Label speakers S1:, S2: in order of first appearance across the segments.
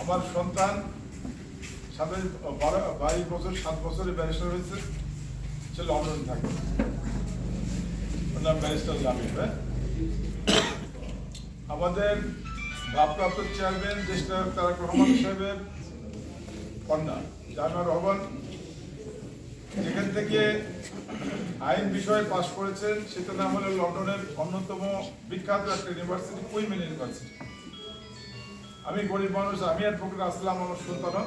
S1: আমার সন্তান সাথে বাইশ বছর, সাত বছরে ব্যারিস্টার হয়েছে। সে লন্ডন থাকে। নাম ব্যারিস্টার হ্যাঁ? আমাদের ভারপ্রাপ্ত চেয়ারম্যান জ্যেষ্ঠ তারেক রহমান সাহেবের কন্যা জামিয়া রহমান যেখান থেকে আইন বিষয়ে পাশ করেছেন সেটা নাম হলো লন্ডনের অন্যতম বিখ্যাত একটা ইউনিভার্সিটি কুইমেন ইউনিভার্সিটি আমি গরিব মানুষ আমি অ্যাডভোকেট আসলাম আমার সন্তান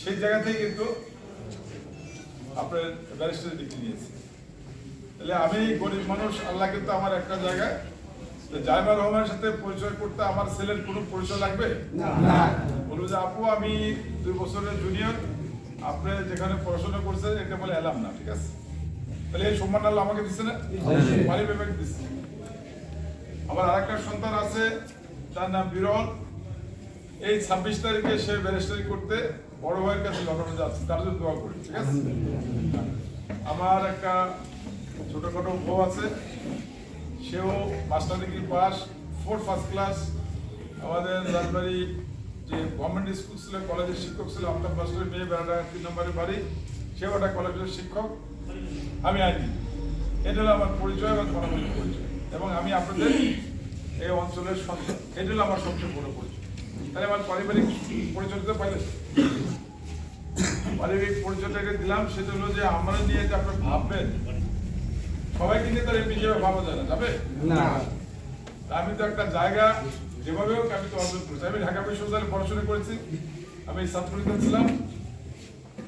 S1: সেই জায়গা থেকে কিন্তু আপনার ব্যারিস্টারি ডিগ্রি নিয়েছি। তাহলে আমি গরিব মানুষ আল্লাহ কিন্তু আমার একটা জায়গায়। তো রহমানের সাথে পরিচয় করতে আমার ছেলের কোনো পরিচয় লাগবে? বলব যে আপু আমি দুই বছরের জুনিয়র আপনি যেখানে পড়াশোনা করছেন এটা বলে এলাম না ঠিক আছে? তাহলে এই সম্মান আল্লাহ আমাকে দিচ্ছে না? বিবেক দিচ্ছে। আমার আরেকটা সন্তান আছে তার নাম বিরল। এই ছাব্বিশ তারিখে সে ব্যারিস্টারি করতে বড় ভাইয়ের কাছে লন্ডনে যাচ্ছে তার জন্য দোয়া করি ঠিক আছে? আমার একটা ছোটখাটো বউ আছে সেও master degree pass four first class আমাদের রাজবাড়ি যে গভর্নমেন্ট স্কুল ছিল কলেজের শিক্ষক ছিল আফতাব মাস্টারের মেয়ে বেড়াটা তিন নম্বরে বাড়ি সেও একটা কলেজের শিক্ষক আমি আইনি এটা হলো আমার পরিচয় এবং গণমাধ্যম পরিচয়। এবং আমি আপনাদের এই অঞ্চলের সন্তান। এটা হলো আমার সবচেয়ে বড় পরিচয়। তাহলে আমার পারিবারিক পরিচয় দিতে পাইলে পারিবারিক পরিচয়টা এটা দিলাম সেটা হলো যে আমরা নিয়ে যে আপনার ভাববেন সবাইকে নিয়ে তার এমপি হিসেবে ভাবা যায় না যাবে?
S2: না।
S1: আমি তো একটা জায়গা যেভাবে হোক, আমি তো অর্জন করেছি। আমি ঢাকা বিশ্ববিদ্যালয়ে পড়াশোনা করেছি। আমি ছাত্রলীগ ছিলাম।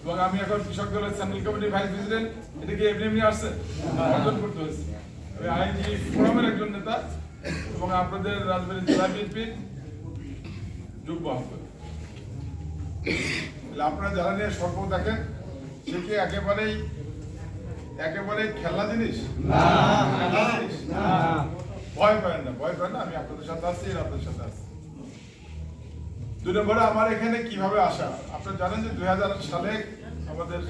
S1: এবং আমি এখন কৃষক দলের সেন্ট্রাল কমিটির ভাইস প্রেসিডেন্ট। এটা কি এমনি এমনি আসছে। অর্জন করতে হয়েছে। আমি আইনজি ফোরামের একজন নেতা এবং আপনাদের রাজবাড়ী জেলা বিএনপির যুগ্ম আহ্বায়ক। আপনারা যারা নিয়ে স্বল্প দেখেন, সে কি একেবারেই একেবারেই খেলনা জিনিস? জিনিস? ভয় পাবেন না ভয় পাবেন না আমি আপনাদের সাথে আর আপনাদের সাথে আছি। দুই নম্বরে আমার এখানে কীভাবে আসা? আপনারা জানেন যে দুই সালে আমাদের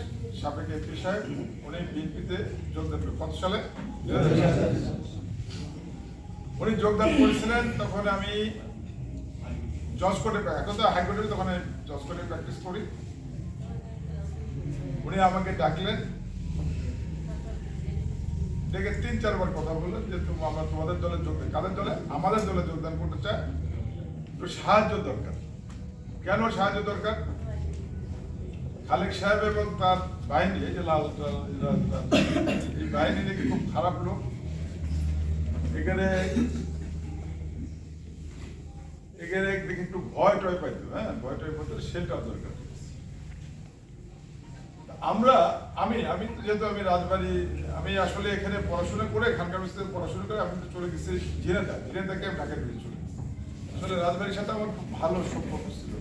S1: সাবেক এমপি সাহেব, উনি বিএনপিতে যোগদান করেন কত সালে? উনি যোগদান করেছিলেন, তখন আমি জজ কোর্টে এখন তো হাইকোর্টে, তখন আমি জজ কোর্টে প্র্যাকটিস করি। উনি আমাকে ডাকলেন ডেকে তিন চারবার কথা বললেন যে তুমি আমরা তোমাদের দলে যোগদান কাদের দলে? আমাদের দলে যোগদান করতে চাই তো সাহায্য দরকার। কেন সাহায্য দরকার? খালেক সাহেব এবং তার বাহিনী, এই যে লাল এই বাহিনী নাকি খুব খারাপ লোক। এখানে এখানে দেখি একটু ভয় টয় পাইতো হ্যাঁ? ভয় টয় পাইতো শেল্টার দরকার। আমরা, আমি আমি যেহেতু আমি রাজবাড়ি, আমি আসলে এখানে পড়াশোনা করে খানকার মিস্ত্রিতে পড়াশোনা করে আমি তো চলে গেছি ঝিনাদা থেকে আমি ঢাকায় ফিরে চলে গেছি। আসলে রাজবাড়ির সাথে আমার খুব ভালো সম্পর্ক ছিল।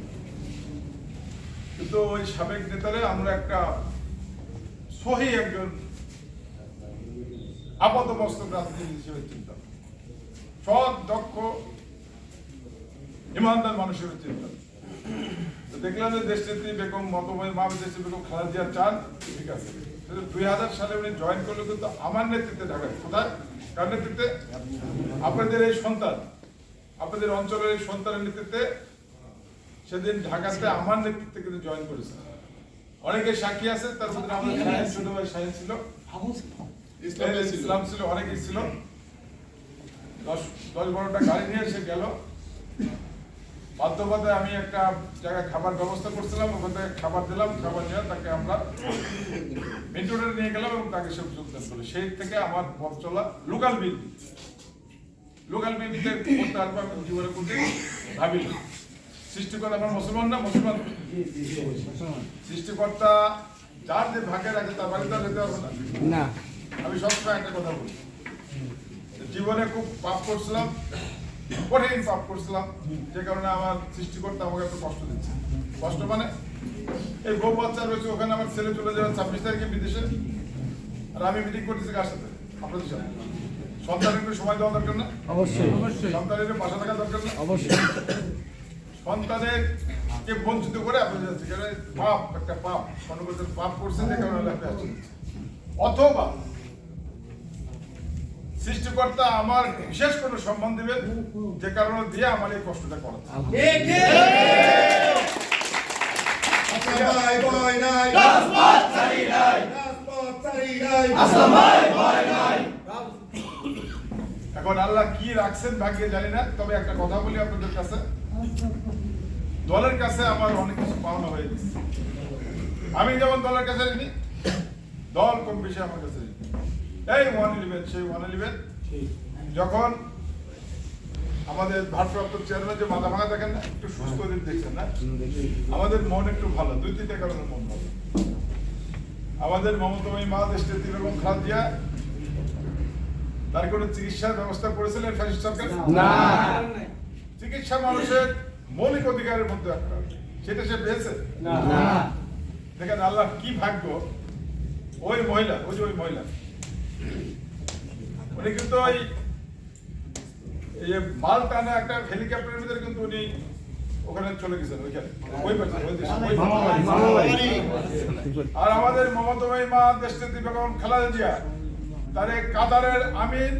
S1: কিন্তু ওই সাবেক নেতারে আমরা একটা সহি একজন আপাত মস্তক রাজনীতি হিসেবে চিন্তা সৎ, দক্ষ, ইমানদার মানুষের চিন্তা দেখলাম যে দেশনেত্রী বেগম মতময় মা দেশনেত্রী বেগম খালেদা জিয়া চান ঠিক আছে। দুই হাজার সালে উনি জয়েন করল কিন্তু আমার নেতৃত্বে ঢাকায়। কোথায়? কার নেতৃত্বে? আপনাদের এই সন্তান আপনাদের অঞ্চলের এই সন্তানের নেতৃত্বে সেদিন ঢাকাতে আমার নেতৃত্বে কিন্তু জয়েন করেছে। অনেকে সাক্ষী আছে তার মধ্যে আমাদের শাহিন ছোট ভাই শাহিন ছিল। ইসলাম ছিল অনেকেই ছিল। দশ দশ বারোটা গাড়ি নিয়ে এসে গেল। বাধ্যবাধে আমি একটা জায়গায় খাবার ব্যবস্থা করছিলাম ওখান থেকে খাবার দিলাম খাবার নিয়ে তাকে আমরা মেন্টোরে নিয়ে গেলাম এবং তাকে সে যোগদান করল সেই থেকে আমার পথ চলা লোকাল বিএনপি লোকাল বিএনপিতে করতে আসব আমি জীবনে করতে ভাবি সৃষ্টিকর্তা আমার মুসলমান না মুসলমান। সৃষ্টিকর্তা যার যে ভাগের আছে তার বাড়িতে যেতে হবে না।
S2: না।
S1: আমি সবসময় একটা কথা বলি। জীবনে খুব পাপ করছিলাম কঠিন পাপ করছিলাম। যে কারণে আমার সৃষ্টিকর্তা আমাকে একটু কষ্ট দিচ্ছে। কষ্ট মানে এই বউ বাচ্চা রয়েছে ওখানে আমার ছেলে চলে যাবে ছাব্বিশ তারিখে বিদেশে আর আমি মিটিং করতেছি কার সাথে? আপনাদের সাথে। সন্তানের একটু সময় দেওয়া দরকার না।
S2: অবশ্যই।
S1: সন্তানের একটু পাশে থাকা দরকার না।
S2: অবশ্যই।
S1: সন্তানের কে বঞ্চিত করে আপনি যাচ্ছে কারণ পাপ একটা পাপ মনে পাপ করছেন যে কারণে আপনি অথবা সৃষ্টিকর্তা আমার বিশেষ কোনো সম্মান দিবে যে কারণে দিয়ে আমার এই কষ্টটা
S2: নাই।
S1: এখন আল্লাহ কি রাখছেন ভাগ্যে জানি না তবে একটা কথা বলি আপনাদের কাছে। দলের কাছে আমার অনেক কিছু পাওনা হয়ে গেছে। আমি যেমন দলের কাছে ঋণী দল কম বেশি আমার কাছে ঋণী। এই ওয়ান ইলেভেন সেই ওয়ান ইলেভেন যখন আমাদের ভারপ্রাপ্ত চেয়ারম্যান যে মাথা ভাঙা দেখেন না একটু সুস্থ দিন দেখছেন না? আমাদের মন একটু ভালো দুই তিনটা কারণে মন ভালো। আমাদের মমতাময়ী মা দেশটি বেগম খাদিয়া তার কোনো চিকিৎসার ব্যবস্থা করেছিলেন ফ্যাসিস্ট সরকার?
S3: না।
S1: চিকিৎসা মানুষের মৌলিক অধিকারের মধ্যে একটা। সেটা সে পেয়েছে?
S3: না।
S1: দেখেন আল্লাহ কি ভাগ্য ওই মহিলা ওই যে ওই মহিলা উনি কিন্তু ওই মাল টানা একটা হেলিকপ্টারের ভিতরে কিন্তু উনি ওখানে চলে গেছেন ওইখানে। আর আমাদের মমতাময়ী মা দেশনেত্রী বেগম খালেদা জিয়া। তার এই কাতারের আমির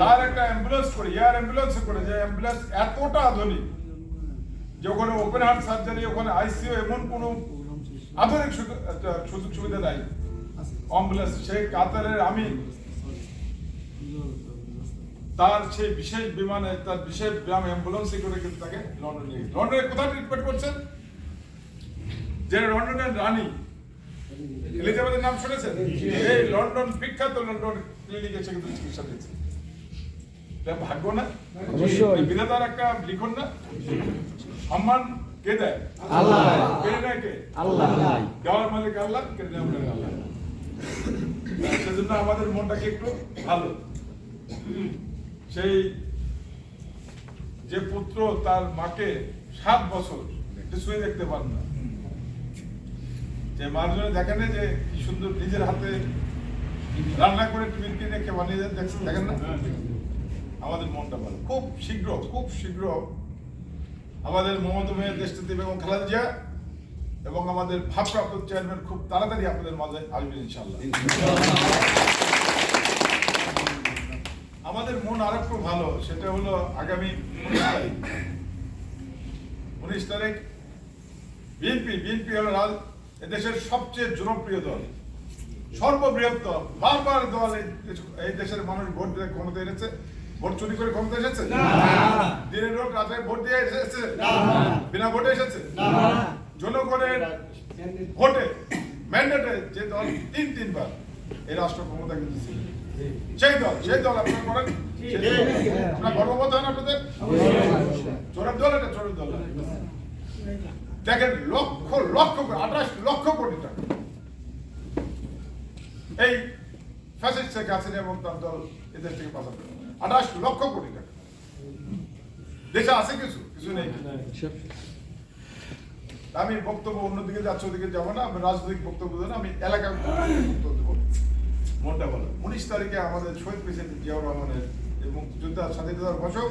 S1: তার একটা অ্যাম্বুলেন্স করে এয়ার অ্যাম্বুলেন্স করে যে অ্যাম্বুলেন্স এতটা আধুনিক যে ওখানে ওপেন হার্ট সার্জারি ওখানে আইসিইউ এমন কোনো আধুনিক সুযোগ সুবিধা নাই। অ্যাম্বুলেন্স সেই কাতারের আমি তার সেই বিশেষ বিমানে তার বিশেষ বিমান অ্যাম্বুলেন্সে করে কিন্তু তাকে লন্ডন নিয়ে লন্ডনে কোথায় ট্রিটমেন্ট করছেন? যে লন্ডনের রানী। এলিজাবেথের নাম শুনেছেন? এই লন্ডন বিখ্যাত লন্ডন ক্লিনিকে সে কিন্তু চিকিৎসা দিয়েছে। ভাগ্য না?
S3: অবশ্যই।
S1: বিধাতার একটা লিখন না? সম্মান কে দেয়?
S3: আল্লাহ।
S1: কেড়ে নেয় কে?
S3: আল্লাহ।
S1: দেওয়ার মালিক আল্লাহ নেওয়ার মালিক আল্লাহ? সেজন্য আমাদের মনটাকে একটু ভালো। সেই যে পুত্র তার মাকে সাত বছর শুয়ে দেখতে পান না। যে মানুষজন দেখেন না যে কি সুন্দর নিজের হাতে রান্না করে টিফিন কিনে খেয়ে বানিয়ে দেখছেন দেখেন না? আমাদের মনটা ভালো। খুব শীঘ্র খুব শীঘ্র আমাদের মমতা মেয়ের দেশটিতে এবং খালেদা জিয়া এবং আমাদের ভাবপ্রাপ্ত চেয়ারম্যান খুব তাড়াতাড়ি আপনাদের মাঝে আসবেন ইনশাল্লাহ আমাদের মন আর একটু ভালো সেটা হলো আগামী উনিশ তারিখ। উনিশ তারিখ বিএনপি বিএনপি হলো এদেশের সবচেয়ে জনপ্রিয় দল। সর্ববৃহৎ দল বারবার দল এই এই দেশের মানুষ ভোট দিয়ে ক্ষমতা এনেছে। ভোট চুরি করে ক্ষমতা এসেছে? দিনের লোক রাতে ভোট দিয়ে এসেছে? বিনা ভোটে এসেছে? জনগণের ভোটে ম্যান্ডেটে যে দল তিন, তিনবার এই রাষ্ট্র ক্ষমতা কিন্তু ছিল। সেই দল সেই দল আপনারা করেন? আপনার গর্ববোধ হয় আপনাদের? চোরের দল এটা চোরের দল দেখেন, লক্ষ লক্ষ আঠাশ লক্ষ কোটি টাকা। এই ফ্যাসিস্ট শেখ হাসিনা এবং তার দল এদেশ থেকে পাচার আঠাশ লক্ষ কোটি টাকা। দেশে আছে কিছু? কিছু নেই। আমি বক্তব্য অন্যদিকে যাচ্ছি ওদিকে যাব না আমি রাজনৈতিক বক্তব্য দেবো না আমি এলাকার বক্তব্য দেবো। মনটা বলো। উনিশ তারিখে আমাদের শহীদ প্রেসিডেন্ট জিয়াউর রহমানের এবং যোদ্ধা স্বাধীনতার ঘোষক